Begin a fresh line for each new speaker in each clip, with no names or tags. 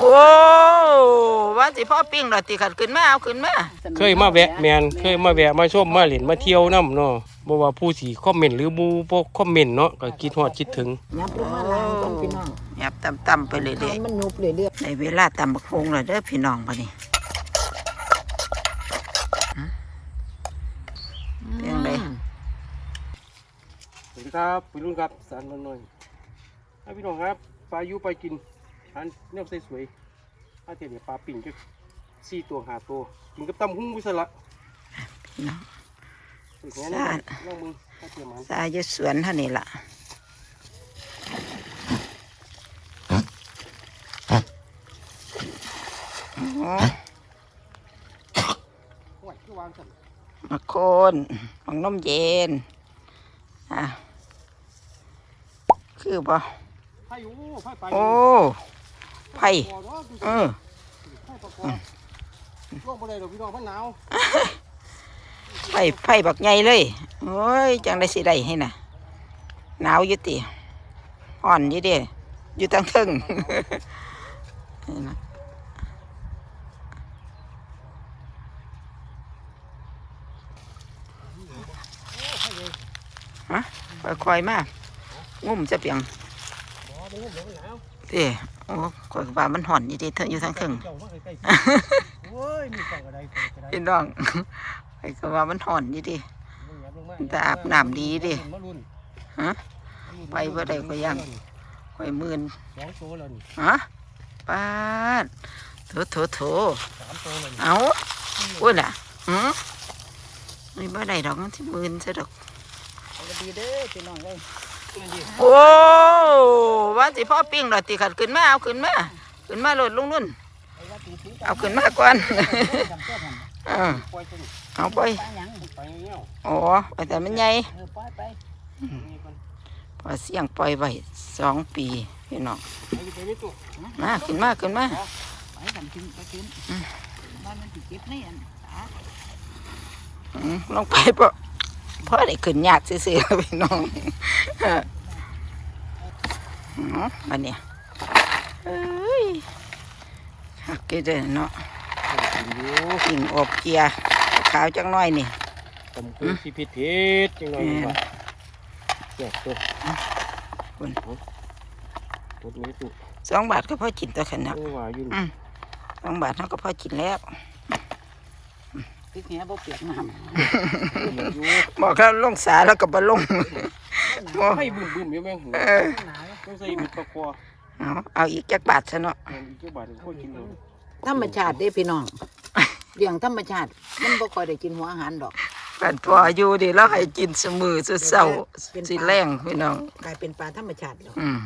โอ้ว่าสิพ่อปิ้งดอกติขัดขึ้นมาเอาขึ้นมา
เคยมาแวะแมนเคยมาแวะมาชมมาเล่นมาเที่ยวน้ำเนาะบ่ว่าผู้สีคอมเมนต์หรือบูบ่คอมเมนต์เนาะก็คิดฮอดคิดถึง
ยับลงมาล้างก่อนพี่น้อง
ยับตำๆไปเรื่อย
ให้มันยุบเรื่อย
ๆในเวลาตำบักฮงแล้วเด้อพี่น้องบัดนี้
ๆ
เพียงใด
สวัสดีครับพี่รุ่นครับสารนนท์ให้พี่น้องครับปลายุไปกิน อันแนวสวยๆถ้าเทียเนี่ยปลาปิ่งก็สี่ตัวห้าตัวกินกับตำหุ้งวิสละ
พี่น้อง
สุดแน่นอนลองมึงถ้าเทียมมัน
สายอยู่สวนเท่านี้ล่ะโอ้
ห่วยคือวางสั่น
มาโคนของน้มเย็น อะ คือบ่
ไผ่โอ้ ไผ่ไป
โอ้ไผ่
คอเนาะดูสิ
เออ
ไผ่ปลาคอลงไปเลยเดี๋ยวพี่น้องมันหนาว
ไผ่ไผ่บักใหญ่เลยโอ้ยจังได้สิได้ให้น่ะหนาวอยู่ติอ่อนอยู่เด้อยู่ตั้งทึ่งนี่นะฮะค่อยๆมางุ่มจะเปียง
บ่มันงุ่ม เดี๋ยวมันหนาว
เด้โอ้ข่อยก็ว่ามันห่อนอยู่ดิเธออยู่ทั้งทึ่ง
เจ้ามาใกล้ๆโอ้ยมีฝั่งอะไรฝั่งอะไร
พี่น้องข่อยก็ว่ามันห่อนอยู่ดิแต่อาบน้ำดีดิ
มารุ่น
ฮะไปบ่ได้ก็ยังข่อยมื่น
สองตัวแล้วนี่
ฮะปาดโถโถโถ
สามตัวแล้วนี่
เอาอุ้ยน่ะหืมนี่บ่ได้ดอกมันที่มื่นซะดอก
สวัสดีเด้อพี่น้องเอ้ย
นั่นดิ
โอ้ว่าสิพ่อปิ้งดอกติขัดขึ้นมาเอาขึ้นมาขึ้นมาโลดลงนุ่น
ไอ้ว่าตีถึง
เอาขึ้นมาก่อน
จำเจ้าท
เออ
ปล่อยตัวนี้
เอาไปำ
ปลาหยัง
ไปเงี้ยว
อ๋อไปแต่มันใหญ่
เออปล่อยไป
นี่ก่อน
พอเสี่ยงปล่อยไว้สองปีพี่น้อง
ไปไปไม่ตัว
มาขึ้นมาขึ้นมา
ไปทำกินไปกินบ้านมันติเก็บนี่อันตา
อืมลงไปเพราะ เพราะได้ขึ้นยากซื่อๆพี่น้องอืมอันเนี้ยเอ้ยฮักเกเดเนาะ
กินอยู่
กิ่งอบเกียร์ขาวจังน้อยนี่
ผมคือสิพิษเพชรจังหน่อยดีกว่าเจ็บตัว
คุณ
ตัวนี้ตัว
สองบาทก็พอกินตัวขนาด
เออว่าอยู่
อืมสองบาทเขาก็พอกินแล้ว
พริกแหบ่เปียกน้
อยู่
บอกแล้วลงสาแล้วก็บ่ลงโอ้
ให้บึ้มบึ้มอยู่แม่ง
เออำ
หนาว
ต้องใส่บิดปลาคอ
เอาเอาอีกจักบาทซะเนาะ
เงินอีกเจ้าบาทก็กินเลย
ธรรมชาติเด้พี่น้องเลี้ยงธรรมชาติมันบ่ค่อยได้กินหัวอาหารดอก
กันพออยู่ดีแล้วให้กินเสมอสุดเศร้าสิแรงพี่น้อง
กลายเป็นปลาธรรมชาติแล้ว
อืม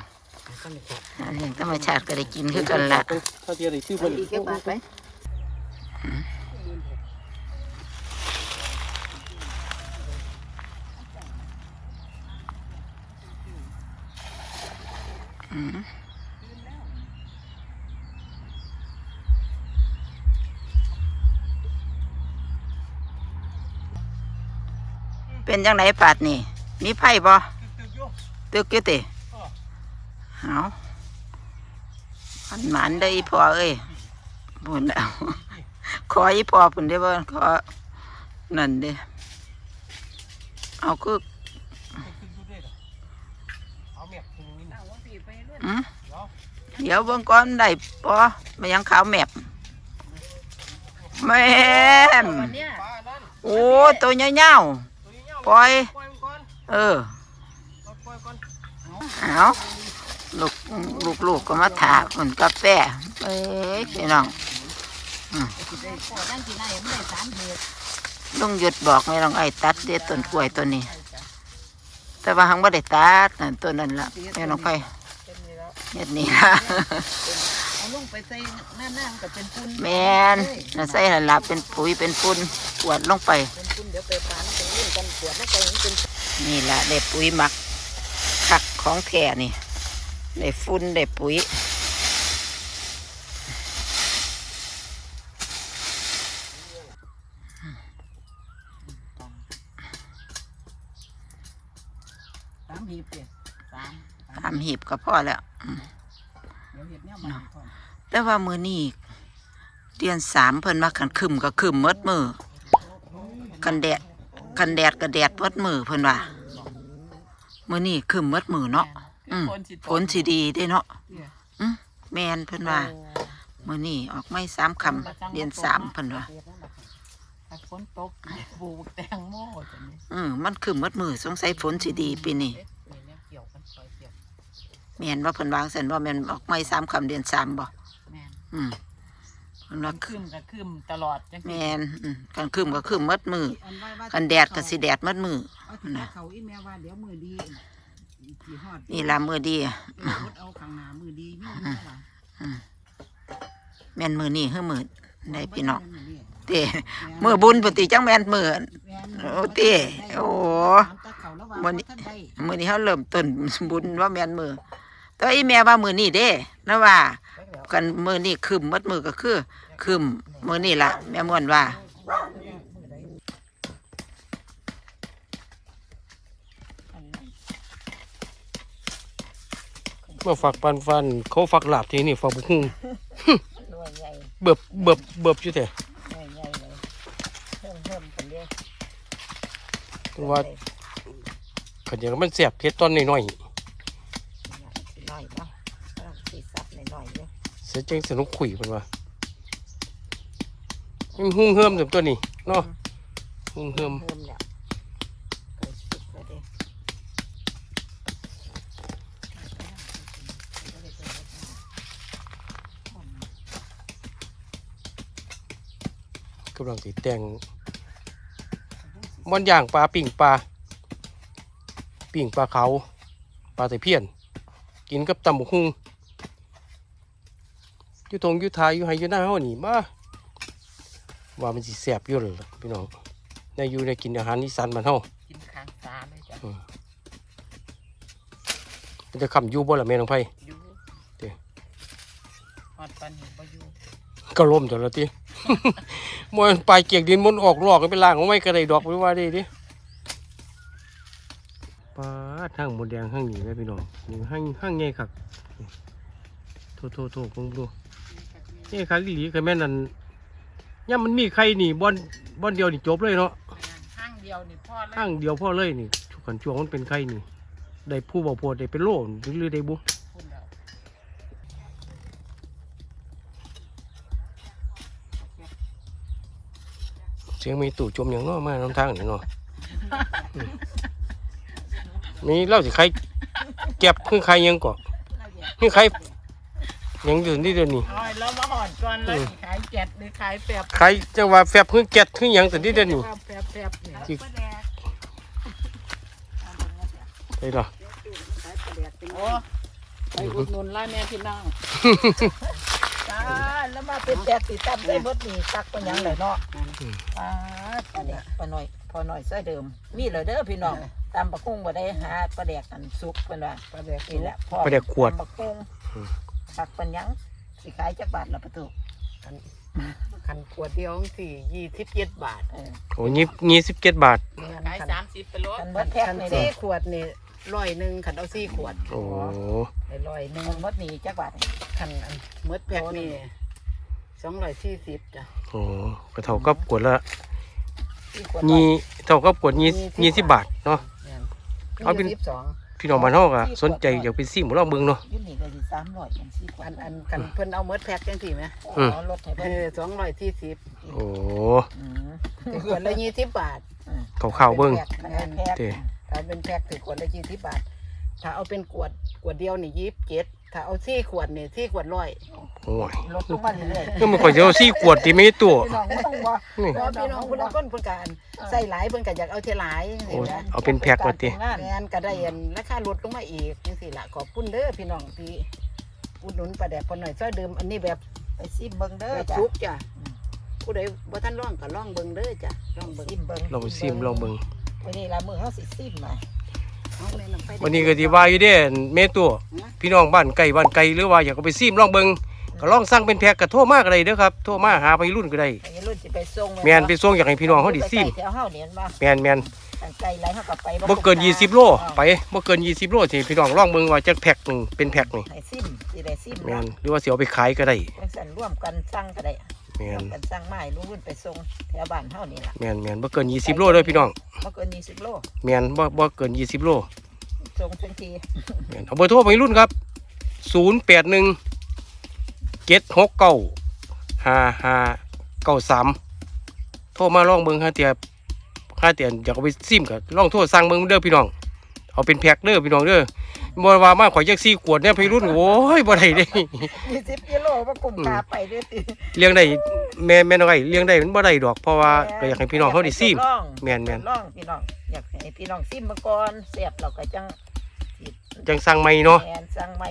ธรรมชาติ
อันนี้ธรรมชาติก็ได้กินคือกันละ
ถ้าเทียได้ซื้อ
ไป
เพิ่น
อีกแค่บาทไเป็
นจังไหนปาดนี่ มีไผ่บ่ตึกอยู่ติเอามันหมันได้อีพอเอ้ยบุญแล้ว ขออีพอพุ่นได้บ่ขอนั่นเด้เอาคือ
เอาแม่กินนี่นะ
อืม เดี๋ยวเบิ่งก่อนได้ปอมายังขาวแมบแม่มโอ้ตัวเงี้ยว
ตัวนี้เงา
ๆปล่อย
ปอย
เออเอาลูกลูกลูกก็มาถากคนกาแฟเอ้ยพี่น้อง
พอนั่งกินไม่ได้สารเหตุ
ลุงหยุดบอกไม่ต้องไอ้ตัดเด็ดต้นกล้วยต้นนี้ แต่ว่าหังบ่ได้ตัดนั่นต้นนั้นละแม่น้องไฟ เฮ็ดนี่ละ
เอาลงไปใส่หน้าหน้ามันก็เป็นปุ้น
แมนน่ะใส่หันละเป็นปุ๋ยเป็นฝุ่นกวดลงไป
เป็นปุ้นเดี๋ยวไปปลามันเป็นเรื่องกันขวดลงไปมันเป็น
นี่ละได้ปุ๋ยหมักคักของแท้นี่ได้ฝุ่นได้ปุ๋ย
หีบเปียสาม
ทำหีบก็พอแล้ว
เดี๋ยวเห็ดเนี่ยมันก่อน
แต่ว่ามือนี้เดือนสามเพิ่นว่ากันคึมก็คึมหมดมือกันแดดกันแดดก็แดดหมดมือเพิ่นว่ามือนี้คึมหมดมือเนาะอืมฝนสิดีเด้เนาะอืมแมนเพิ่นว่ามือนี้ออกไม่สามคำเดือนสามเพิ่นว่า
ถ้าฝนตกปลูกแตงโมจังนี้
อืมมันคึมหมดมือสงสัยฝนสิดีปีนี้
แม
นว่าเพิ่นวางเส้นว่าแมนออกไม่สามคำเดือนสามบ่
แม่น
อืมเพิ่นว่า
คืมก็คืมตลอดจัง
แม
ซี่
นอืมกันคึมก็คึมหมดมือกันแดดก็สิแดดหมดมือ
เอาที่ว่าเขาอีแม่ว่าเดี๋ยวมือดีสีฮอด
นี่ล่ะมือดี
เออรถเอาข้างหน้ามือดีนี่นี่ล่ะ
แม่นมือนี่คือมือได้พี่น้อง
แม่
เต้มือบุญปฏิจังแม่นมือ
แม่น
โอ้เต้โอ้
ถามตาเขาแล้วว่า
มื้อนี้
ท่านใด
มือนี้เขาเริ่มต้นบุญว่าแม่นมือ แต่อีแม่ว่ามือนี่เด้นะว่า กันมือนี่คืมหมดมือก็คือคืมมือนี่ล่ะ แม่ม่วนว่า
มาฝักปันฟัน เขาฝักหลาบทีนี่ฝักบุ้ง
หน่วยใหญ่
เบิบเบิบเบิบอยู่แต่
หน่วยใหญ่เลยเพิ่มเพิ่มกันเด้
ถึงว่าขันอย่างมันเสียบเพชรต้นน้อย
สิน้อยบ่สิสับน้อยๆเด้อ
ๆเสียจังสนุกขุยมันว่ามันหุ่งเฮิมถึงตัวนี้เนาะหุ่งเฮิม
เพิ่มแล้วเคยสุกแล้วเด้
กำลังติดแต่งมันย่างปลาปิ่งปลาปิ่งปลาเขาปลาตะเพียน กินกับตำบุกหุ่ง อยุทงอยุทายอยู่ไฮอยู่หน้าเฮานี่มาว่ามันสิแสบอยู่เลยล่ะพี่น้องในอยู่ในกินอาหารอีสานบ้านเฮา
กินข้างตาเลยจ้ะ
มันจะคำอยู่บ่ล่ะแม่น้องไผ
อยู่
เด้อ
ฮอดปานนี้บ่อยู่
ก็ล่มจนละติมันปลายเกียกดินมันออกลอกกันเป็นล่างของไม่กระไดดอกหรือว่าได้ดิปลาทางหมดแดงห้างหนีเลยพี่น้องนี่ห้างห้างใหญ่คักโทษโทษโทษเพิ่งดู นี่คักอีหลีคือแม่นนั่นย่ามมันมีใครนี่บอนบอนเดียวนี่จบเลยเนาะ
ห้างเดียวนี่พอแล้ว
ห้างเดียวพ่อเลยนี่ชุกันช่วงมันเป็นใครนี่ ได้ผู้บ่โพดได้เป็นโล่หรือได้บุ
พุ่นแล้ว
เสียงมีตู่จมอย่างเน้อมาน้ำทางนี่เนาะอืมมีเล่าสิใครเก็บคือใครยังก่อคือใคร ยังอยู่นี่เดี๋ยวนี้
เอาแล้วมาหอดก่อนแล้วสิขายแกดหรือขายแปบ
ใครจะว่าแฟบคือแกดคือหยังแต่นี่เดี๋ยวนี้
ว่าแปบแปบนี่
ที่ไปหรอ
โอ้ไปอุดหนุนร้านแม่พี่น้อง
ตาแล้วมาเป็นแตกติดตั้มใส่หมดนี่ตักเป็นหยังเลยเนาะอ่าอันนี้พอหน่อยพอหน่อยใส่เดิม มีเหรอเด้อพี่น้องตามบักกุ้งบ่ได้หาปลาแดกอันสุกเพิ่นว่าปลาแดกนี่แหละพอ
ไปเด็กขวด
ตำบักกุ้ง ตักเป็นหยังสิขายจักบาทละประตู
คันขวดเดียวสี่ยี่สิบเจ็ดบาท
เออ
โอ้ยี่ยี่สิบเจ็ดบาท
ขายสามสิบไปโล
คันเบิดแพ็ค
คัน
นี่เด้
สี่ขวดนี่ร้อยหนึ่งคันเอาสี่ขวด
โอ้
ได้ร้อยหนึงหมดนี่จักบาท
คันอันเมื่อแพ็คนี่สองร้อยสี่สิบจ้ะ
โหก็เท่ากับขวดละ
ที่ขวด
ยี่เท่ากับขวดยี่ยี่สิบบาทเนาะ
แม่น
เอาเป็น
ยี่สิบสอง
พี่น้องบ้านเฮาก็สนใจอยากเป็นซิมเราเบิ่งเนาะ
อยู่นี่ก็สิ300จังซี่ขวด
อันอันคันเพิ่นเอาเมื่อแพ็คจังสี่ไหม
อืม
เอารถให้
เอ
เพิ่น
อสองร้อยสี่สิบ
โอ้
อืม
ขวดละยี่สิบบาท
เขาข่าวๆเบิ่ง
แพ็คแพ็ค
เด้
ถ้าเป็นแพ็คถือขวดละยี่สิบบาท ถ้าเอาเป็นขวดขวดเดียวนี่ยี่สิบเจ็ด ถ้าเอาสี่ขวดนี่สี่ขวดร้อย
โอ้ย
รถลงมาเรื่อยๆ
ก็มันข่อยจะเอาซี่ขวดที่ไม่ตัว
พี่น้องบ่ต้องบ่
นี่
เพราะพี่น้องคนละคนเพิ่นการใส่หลายเพิ่นก็อยากเอาเท่าหลาย
โอ้
นี่
ย
นะ
เอาเป็นแพ็คว่าติ
งาน
แมนก็ได้อันราคาลดลงมาอีกจังซี่ล่ะขอบคุณเด้อพี่น้องที่อุดหนุนปลาแดกคนหน่อยซอยเดิมอันนี้แบบ
ไปซิมเบิ่งเด้อ
แบบ
จ้ะ
ชุกจ้ะผู้ใดบ่ทันลองก็ลองเบิ่งเด้อจ้ะลองเบิ่ง
ซิมเบิ่ง
ลองซิมลองเบิ่ง
วันนี้ละมื้อเฮาสิซิมมา
วันนี้ก็สิว่าอยู่เด้แม่ตัวพี่น้องบ้านไกลบ้านไกลหรือว่าอยากเอาไปซิมลองเบิ่งก็ลองสั่งเป็นแพ็คก็โทรมาก็ได้เด้อครับโทรมาหาไปรุ่นก็ได้
ไอ้รุ่นสิไปส่ง
แม่นไปส่งอยากให้พี่น้องเฮาได้ซิม
ไปแถวเฮาเนี่ยมา
แม่นแม่น
ตั้งใจไรเขาก็ไป
บ่เกิน20โลไปบ่เกิน20โลสิพี่น้องลองเบิ่งว่าจักแพ็คหนึงเป็นแพ็คนี่
ให้ซิมสิได้ซิม
แม่
เนาะ
นหรือว่าสิเอาไปขายก็ได้
จังสันร่วมกันสั่งก็ได้
แม่
ร่วนมกันสั่งไม้ลุงรุ่นไปส่งแถวบ้านเฮานี่ล่ะ
แม่นแม่นบ่เกิน20โลเด้อพี่น้อง
บ่เกิน20โล
แม่นบ่บ่เกิน20โล
ส่งทันที
แม่นเอาเบอร์โทรไปรุ่นครับ081 769 5593โทรมาลองเบิ่งหาเตียหาเตียอยากเอาไปซิมก็ลองโทรสั่งเบิ่งเด้อพี่น้อง เอาเป็นแพ็คเด้อพี่น้องเด้อ บ่ว่ามาข่อยจัก4ขวดเนี่ยพี่รุ่นโอ้ยบ่ได้เด้
20กิโลบ่กุมกาไปเด้อติ
เลี้ยงได้แม่แม่น้อยเลี้ยงได้มันบ่ได้ดอกเพราะว่าก็อยากให้พี่น้องเขาได้ซิม
ทดลอง
แม่นแม่น
ทดลองพี่น้องอยากให้พี่น้องซิมมาก่อนเสียบเราก็จังสิ
จังสั่งใหม่เนาะ
แม่นสั่งใหม่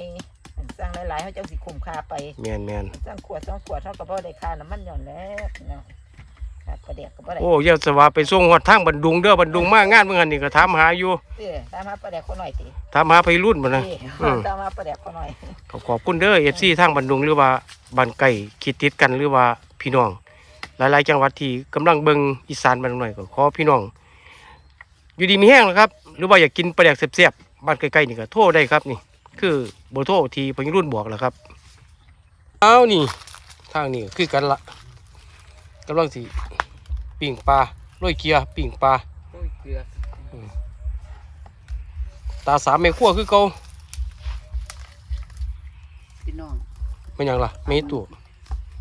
สั่งหลายๆเขาจังสิคุ้มค่าไป
แม่นแม่น
สั่งขวดสองขวดเท่ากับบ่ได้ค่าน้ำมันหย่อนแล้วพี่น้องค่า ประเดี๋ยวก็บ่ได้
โอ้อยาสว่าไปส่งฮอดทางบันดุงเด้อบันดุงมางานเมื่อหันนี่ก็ถามหาอยู่
เด้อตามหาประเดี๋ยวคนหน่อยติ
ถามหาไปรุ่นบ่นะ
เด้
อืม
ตามหาประเดี๋ยวคนหน่อย
ขอขอบคุณเด้อ FC ทางบันดุงหรือว่าบ้านไก่คิดติดกันหรือว่าพี่น้อง หลายๆจังหวัดที่กำลังเบิ่งอีสานบ้านหน่อยก็ขอพี่น้อง อยู่ดีมีแห้งนะครับ หรือว่าอยากกินปลาแดกแซ่บๆบ้านใกล้ๆนี่ก็โทรได้ครับนี่ คือเบอร์โทรที่พญรุ่นบอกแหล้วครับเอานี่ทางนี้ก็คือกันละกำลังสิ ปิ่งปลาโรยเกียร์ปิ่งปลา
โอ้ยเกลือ
ตาสามแม่ขั้วคือเก่า
พี่น้อง
ไม่หยังล่ะไม่ตัว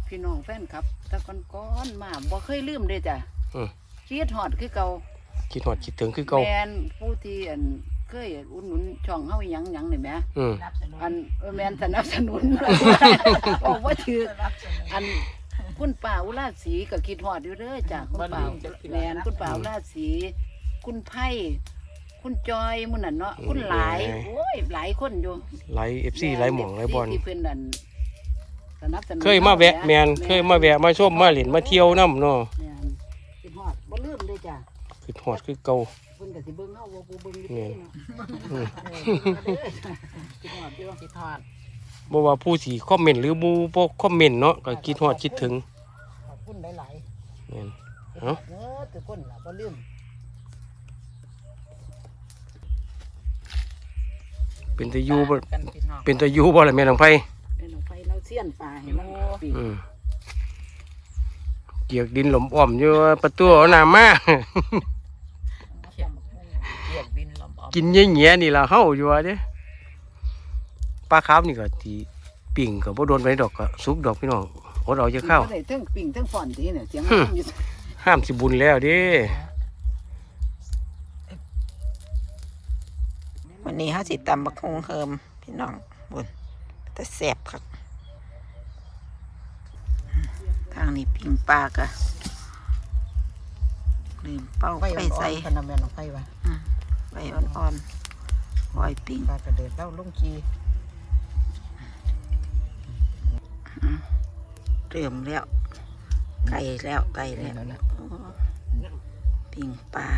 พี่น้องแฟนครับแตะก้อนๆมาบ่เคยลืมเด้จ้ะ
อืม
คิดฮอดคือเก่า
คิดหอดคิดถึงคือเก่า
แมนผู้ที่อันเคยอุดหนุนช่องเฮาอีหยังหยังนี่แหม
อืม
รับสนุน
อันเออแมนสนับสนุน บอกว่าถือ
รับสนุน
อัน คุณป่าอุราชศรีก็คิดฮอดอยู่เด้อจ้ะคุณป่าแมนคุณป่าอุราชศรีคุณไพ่คุณจอยมุ่นน่ะเนาะคุณหลายโอ้ยหลายคนอยู่
ไหลเอฟซีไหลหม่องไหลบอล
ที่เพิ่นนั่นสนับสนุน
เคยมาแวะแมนเคยมาแวะมาชมมาเล่นมาเที่ยวน้ำเนาะ
แม่นคิดฮอดบ่ลืมเด้อจ้ะ
คือหอดคือเก่า
เพิ่นก็สิเบิ่งเฮาว่ากูเบิ่งอยู่
แม่น
เนาะ
อืม
เออคิดฮอดอยู่
สิทอด
บ่ว่าผู้สีคอมเมนต์หรือบูบ่คอมเมนต์เนาะก็คิดหอดคิดถึง
ขอบคุณหลาย
แม่น
ๆ
เอ้า
เออทุกคนล่ะบ่ลืม
เป็นตะยูบ่
กันพี่น้อง
เป็นตะยูบ่ล่ะแม่นางไผ
แม่นเอาไปเราเสี้ยนปลาให้มันปีก
อืมเกียกดินหลมอ้อมอยู่ประตูเอาน้ำมา
เขียกบินลมออก
กินเงี้ยๆนี่ล่ะเฮาอยู่ว่าเด้ ปลาขาวนี่ก็ที่ปิ่งก็บ่โดนไปดอกก็สุกดอกพี่น้องอดเอาจะเข้า
บ่ได้เทั้งปิ่งเทั้งฟ่อนทีเนี่ยเสียง
ฮึ
มันอยู่
ห้ามสิบุญแล้วเด้
วันนี้เขาสิตำบักฮงเฮิมพี่น้องบุญแต่แซ่บครับทางนี้ปิงปลากะลืมเป้า
ไฟ
ไป
อ่อ
ใส่
นๆพนันแม่นของไฟวะ
ไฟอ่อนๆหอยปิ้ง
ปลากระเดิดเล่าลุงกี
เริ่มแล้ว ไก่แล้วไก่แล้ว
แล้วนะ
โอ้ปิ้งปลา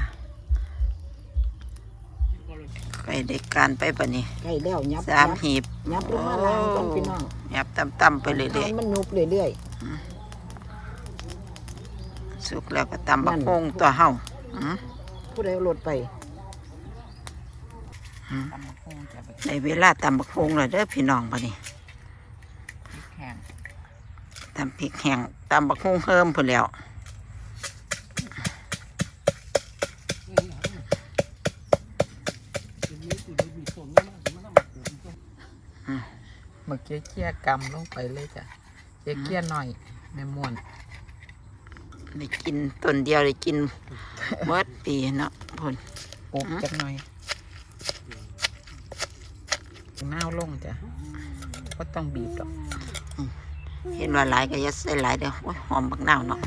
ไก่เด็กการไปปะนี่
ใกล้แล้วยับ
สามหีบ
ยับลงมาล่างก่อนพี่น้อง
ยับต่ำๆไปเรื่อย
ให้มันยุบเรื่อย
ๆสุกแล้วก็ตำบักฮงตัวเฮาอืม
ๆผู้ใดเอารถไป
อืมในเวลาตำบักฮงเลยเด้อพี่น้องปะนี่
แห้ง
ตำพริกแห้งตำบักฮงเฮิมพุ่นแล้ว
เมื่อกี้เกี้ยกำลงไปเลยจ้ะเกี้ยเกี้ยหน่อยแม่ม่วน
ได้กินต้นเดียวได้กินเมื่อปีเนาะพุ่น
ปลูกจักหน่อยเน่าวลงจ้ะก็ต้องบีบดอก
เห็นว่าหลายก็ยัดใส่หลายเด้อโอ้ยหอมบักนาวเนาะ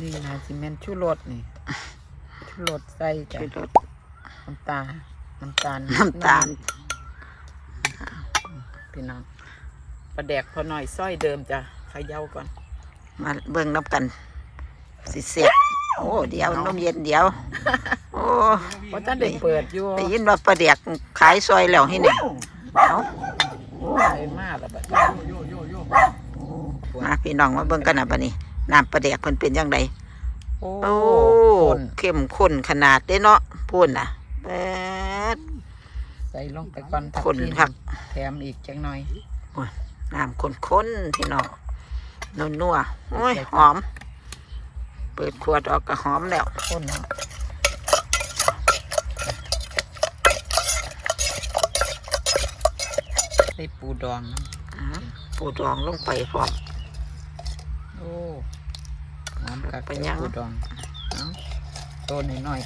นี่นะซีเมนต์ชูรสนี่ชูรสใส่จ้ะ
ช่วยลด
น้ำตาลน้ำตาล
น้ำตาล
พี่น้องปลาแดกพอหน่อยส้อยเดิมจ้ะเขย่าก่อน
มาเบิ่งน้ำกันสิเสียบโอ้เดี๋ยวนมเย็นเดี๋ยวโอ้
เพราะท่านได้เปิดอยู่
ได้ยินว่าปลาเดียกขายซอยแล้วให้เนี่ยเอา
โอ้ยมากแล้วบัด
มาพี่น้องมาเบิ่งกันนะบัดนี้น้ำปลาแดกเพิ่นเป็นจังได
โอ้
โอ้
คน
เข้มข้นขนาดเด้เนาะพูนน่ะแปด
ใส่ลงไปก่อนทับ
คน
ทิม
ครับ
แถมอีกจังหน่อย
น้ำข้นๆพี่น้องนัวๆโอ้ยหอม เปิดขวดออกก็หอมแล้ว
คนเนาะ ใส่ปูดองนะ
อื้อปูดองลงไปพร้อม
โอ้หอมกัก
ไปยัง
ปูดองเอาตัวหน่อย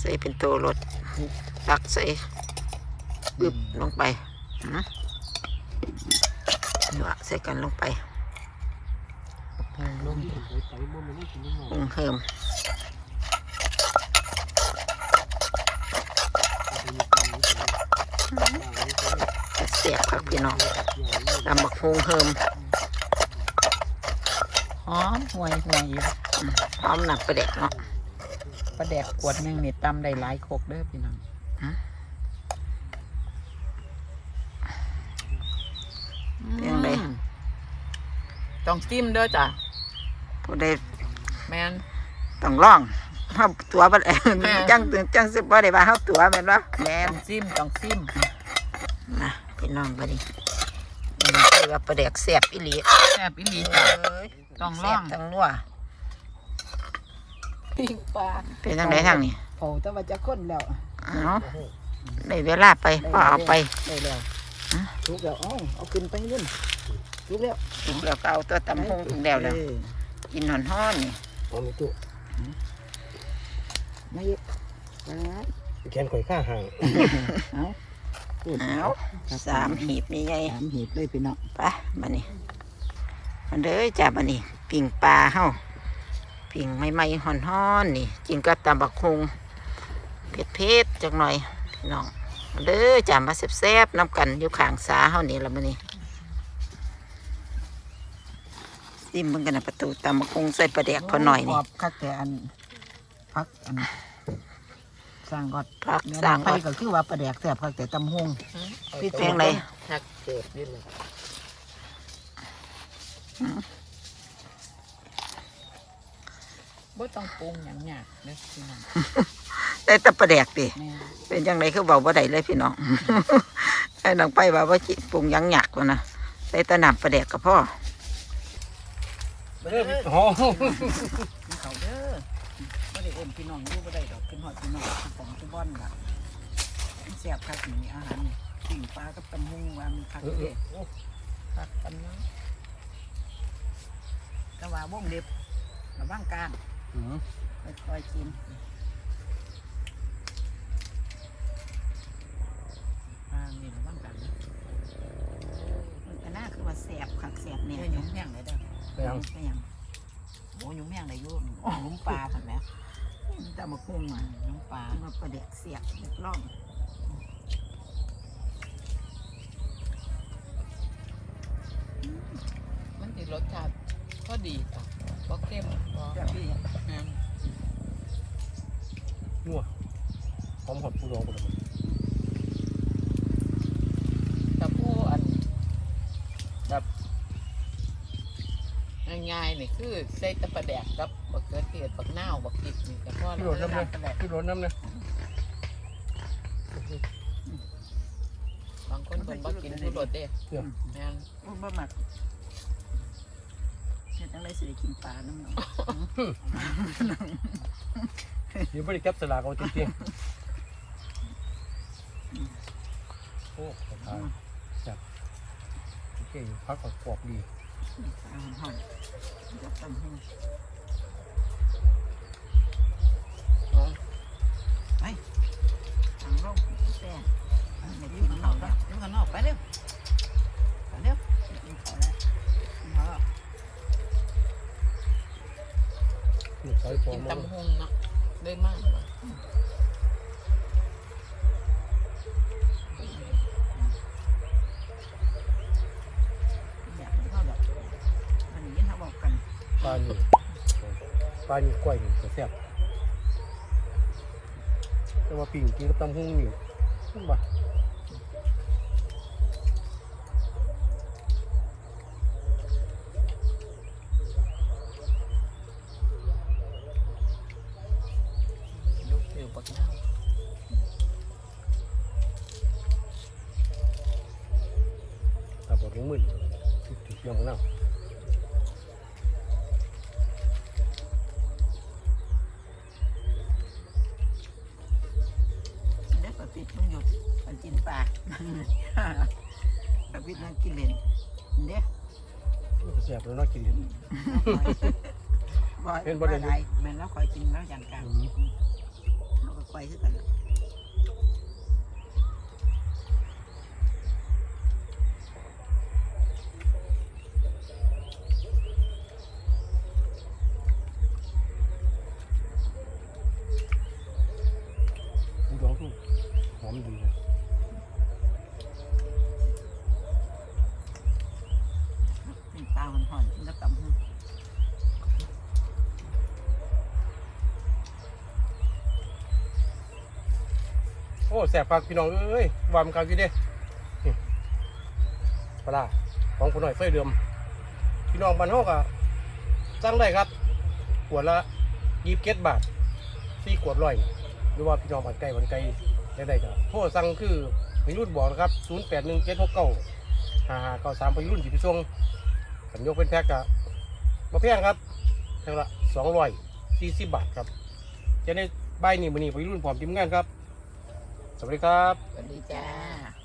ใส่เป็นตัวรสตักใส่บึบลงไปอื้อเนาะใส่กันลงไป
ๆเพิ่มลง
ไปไปบ่แม่นได้กินน้ำ
ปรุงเพิ่มจะเสียบครับพี่น้องตำบักฮุงเพิ่ม
หอมห่วยห่วยอยู่
หอมหนักประเด็กเนาะ
ปลาแดกขวดหนึงนี่ตำได้หลายโคกเด้อพี่น้อง
เพียงใด
ต้องจิ้มเด้อจ้ะ
ผู้ใด
แม่น
ต้องล่องเฮาตัวบ่ได้
แม่
จังตึงจังสิบ่ได้ว่าเฮาตัวแม่นบ่แม่น
ต้องจิ้มต้องจิ้ม
นะ พี่น้องบัดนี้อันนี้คือว่าประเด็กแซ่บอีหลี
แซ่บอีหลีจ้ะต้องลอง
แซ่บทั้งนัว
ปิ้งปลา
เป็นจังไดทางนี้
เผาแต่ว่าจะข้นแล้ว
เอาได้เวลาไปพอเอาไป
ได้แล้วทุกแล้วเอาเอาขึ้นไปรุ่นทุกแล้ว
ถูกแล้วก็เอาตัวตำฮงถูกแล้วแล้ว
เออ
กินหอนๆนี่
เอามีตู้
ไม่เยอะไป
แขนข่อยข้าห่าง
เอาพูด
เอาสามหีบนี่ไง
สามหีบเลยพี่น้อง
ไปบัดนี้มันเด้อจ้าบัดนี้ปิ่งปลาเฮาปิ่งใหม่ๆฮ้อนๆนี่กินกับตำบักฮุงเผ็ดๆจักหน่อยพี่น้องมาเด้อจ้ามาแซ่บๆน้ำกันอยู่ข้างสาเฮานี่ละมื้อนี้ซิมเบิ่งกันนะประตูตำบักฮุงใส่ปลาแดกพอหน่อย
ข
นี่
อบคักแต่อันพักอัน สร้างกอด
พัก
แม่
สร้าง
ไป
ไว้
ก็คือว่าประแดกแซ่บคักแต่ตำหง
พี่เพลงไหน
หักเกิดนี่เลยบ่ต้องปรุงหยังยากเด้อพี่น้อง
ได้แต่ปลาแดกดิ
แม่
เป็นจังไดคือเบาบ่ได้เลยพี่น้องไอ้น้องไปว่าว่าจิปรุงหยังหยักวะนะได้แต่น้ำปลาแดกก็พอ
เริ่มหอม
กินเขาวเด้อบ่ ได้เอิ้นพี่น้องอยู่บ่ได้ดอกขึ้นฮอดพี่น้องทุกของทุกบ้านล่ะแซ่บคักนี่อาหารนี่ปิ้งปลากับตำหงวางคักเด้คักกันนะก็ว่าวงเล็บระวังกลาง
อืม
ค่อยๆกินปลานี่ระวังกลางนะ
มันก็น่าคือว่าแสบคักแสบ
เนี่
เนี่ยย
ยุ่งแม่งเลยเด้อ
ไปยัง
ไปยัง
โอ้ยุ่งแม่งเลยยุ่งยุ่งปลาผันแหล้ ว
จะมาคุ้งมา
ยุ่งปลา
มาปลาแดกเสียบเรียบร้อง
มันติดรสชาติก็ดีจ้ะบ่เค็มบ่
แบบนี้
อืม
นัวหอมหอดปูดองคนละมัน
แต่ผู้อันแบบง่ายๆนี่คือใส่แตะปลาแดกกับ บักเขือเทศบักนาวบักพริกนี่ก็พอ
พี่
แล้
โด
วน
น้ำเลยพี่โดนน้ำเลย
บางคนเพิ่นบ่กินผู้รสเด้แม่น
โอ้บ่มักเฮ็ดจังไดสิได้กินปลาน้ำเนาะ
เดี๋ยวบริแคปสลากเอาจริงๆโอ้ขอบคุณจับโอเคพักก่อนกรอบดี
ปลาหอนๆจะตำให้ ทางลกแซ่ไม่
อ
กิ
ยู่
น
ข้างนอก
แล้
วอยู่ข้างนอกไปเร็วไปเร็ว
กินข้าวแล้วเอา
นี่ซอยฟอ
กิน
มา
ตำหงเนาะได้มากว่ะ
อยากให้เขาแบบวันนี้เขาบอกกัน
ปลานี่ปลานี่กล้วยหนี่ก็แซ่บ แต่ว่าปิ่งกินกับตำหุ่งนี่ขึ้นบ่ เด็
กประปิดมึงหยุดมันกินปลาประปิดมันกินเล่นเด็ก
แซ่บแล้วเนาะกินเหรียญ
บ่
เห็นบ่ได้
หลายแม่นแล้วคอยกินแล้วยันกลางเราก็คอยคือกัน
อ้แซ่บปากพี่น้องเอ้ยวามกลากี่เด้ปลาของผู้น้อยเฟยเดิมพี่น้องบ้านเฮาก็สั่งได้ครับขวดละยี่สิบเจ็ดบาทสี่ขวดร้อยหรือว่าพี่น้องบ้านไกลบ้านไกลได้ได้ก็โทรสั่งคือพี่รุ่นบอกนะครับศูนย์แปดหนึ่งเจ็ดหกเก้าห้าห้าเก้าสามพี่รุ่นสิพี่ส่งกันยกเป็นแพ็กกะมาแพงครับแพ็กละสองร้อยสี่สิบบาทครับจะได้ใบนี่มือนี้พี่รุ่นพร้อมทีมงานครับ สวัสดีครับ
สวัสดีจ้า